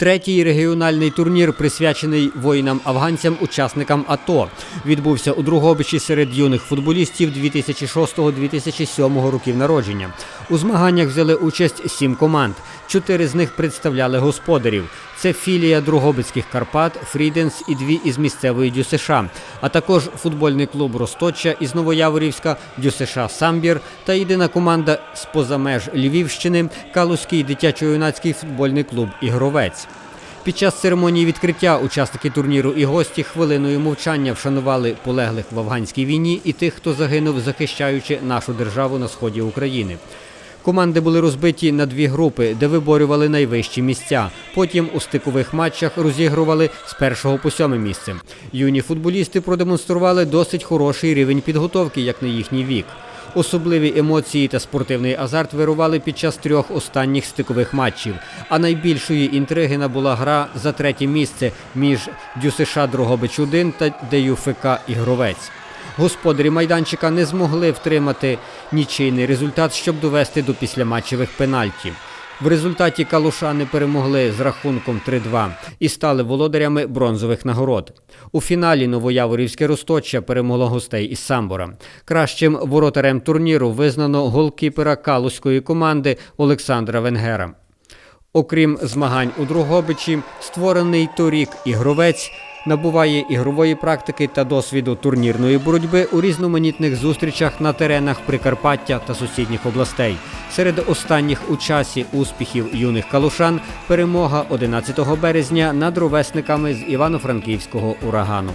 Третій регіональний турнір, присвячений воїнам-афганцям, учасникам АТО, відбувся у Другобичі серед юних футболістів 2006-2007 років народження. У змаганнях взяли участь сім команд. Чотири з них представляли господарів. Це філія Другобицьких Карпат, Фріденс і дві із місцевої ДЮСШ, а також футбольний клуб Росточа із Новояворівська, ДЮСШ Самбір та єдина команда з поза меж Львівщини Калузький дитячо-юнацький футбольний клуб Ігровець. Під час церемонії відкриття учасники турніру і гості хвилиною мовчання вшанували полеглих в афганській війні і тих, хто загинув, захищаючи нашу державу на сході України. Команди були розбиті на дві групи, де виборювали найвищі місця. Потім у стикових матчах розігрували з першого по сьоме місце. Юні футболісти продемонстрували досить хороший рівень підготовки, як на їхній вік. Особливі емоції та спортивний азарт вирували під час трьох останніх стикових матчів. А найбільшої інтриги набула гра за третє місце між ДЮСШ Дрогобич 1 та ДЮФК Ігровець. Господарі майданчика не змогли втримати нічийний результат, щоб довести до післяматчевих пенальтів. В результаті калушани перемогли з рахунком 3-2 і стали володарями бронзових нагород. У фіналі Новояворівське Росточчя перемогло гостей із Самбора. Кращим воротарем турніру визнано голкіпера калузької команди Олександра Венгера. Окрім змагань у Другобичі, створений торік ігровець набуває ігрової практики та досвіду турнірної боротьби у різноманітних зустрічах на теренах Прикарпаття та сусідніх областей. Серед останніх у часі успіхів юних калушан перемога 11 березня над ровесниками з Івано-Франківського урагану.